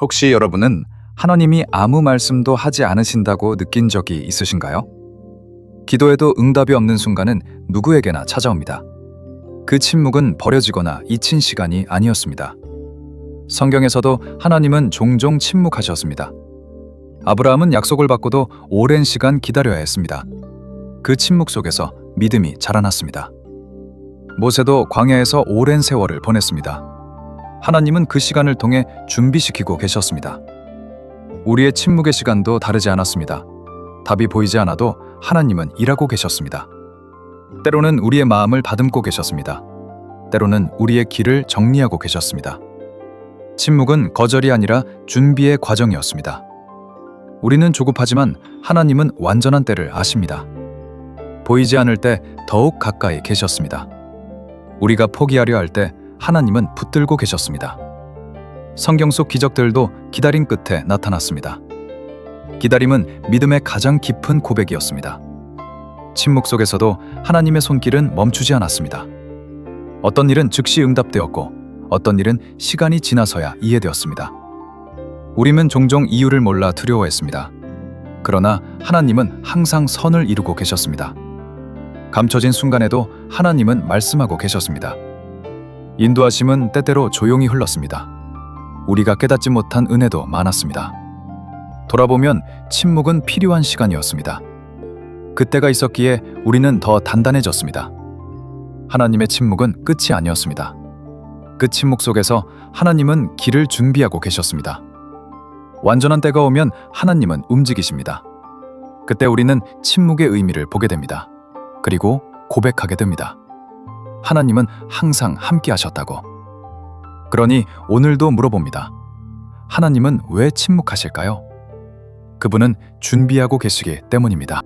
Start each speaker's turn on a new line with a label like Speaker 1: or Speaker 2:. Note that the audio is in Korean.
Speaker 1: 혹시 여러분은 하나님이 아무 말씀도 하지 않으신다고 느낀 적이 있으신가요? 기도에도 응답이 없는 순간은 누구에게나 찾아옵니다. 그 침묵은 버려지거나 잊힌 시간이 아니었습니다. 성경에서도 하나님은 종종 침묵하셨습니다. 아브라함은 약속을 받고도 오랜 시간 기다려야 했습니다. 그 침묵 속에서 믿음이 자라났습니다. 모세도 광야에서 오랜 세월을 보냈습니다. 하나님은 그 시간을 통해 준비시키고 계셨습니다. 우리의 침묵의 시간도 다르지 않았습니다. 답이 보이지 않아도 하나님은 일하고 계셨습니다. 때로는 우리의 마음을 다듬고 계셨습니다. 때로는 우리의 길을 정리하고 계셨습니다. 침묵은 거절이 아니라 준비의 과정이었습니다. 우리는 조급하지만 하나님은 완전한 때를 아십니다. 보이지 않을 때 더욱 가까이 계셨습니다. 우리가 포기하려 할 때 하나님은 붙들고 계셨습니다. 성경 속 기적들도 기다림 끝에 나타났습니다. 기다림은 믿음의 가장 깊은 고백이었습니다. 침묵 속에서도 하나님의 손길은 멈추지 않았습니다. 어떤 일은 즉시 응답되었고 어떤 일은 시간이 지나서야 이해되었습니다. 우리는 종종 이유를 몰라 두려워했습니다. 그러나 하나님은 항상 선을 이루고 계셨습니다. 감춰진 순간에도 하나님은 말씀하고 계셨습니다. 인도하심은 때때로 조용히 흘렀습니다. 우리가 깨닫지 못한 은혜도 많았습니다. 돌아보면 침묵은 필요한 시간이었습니다. 그때가 있었기에 우리는 더 단단해졌습니다. 하나님의 침묵은 끝이 아니었습니다. 그 침묵 속에서 하나님은 길을 준비하고 계셨습니다. 완전한 때가 오면 하나님은 움직이십니다. 그때 우리는 침묵의 의미를 보게 됩니다. 그리고 고백하게 됩니다. 하나님은 항상 함께 하셨다고. 그러니 오늘도 물어봅니다. 하나님은 왜 침묵하실까요? 그분은 준비하고 계시기 때문입니다.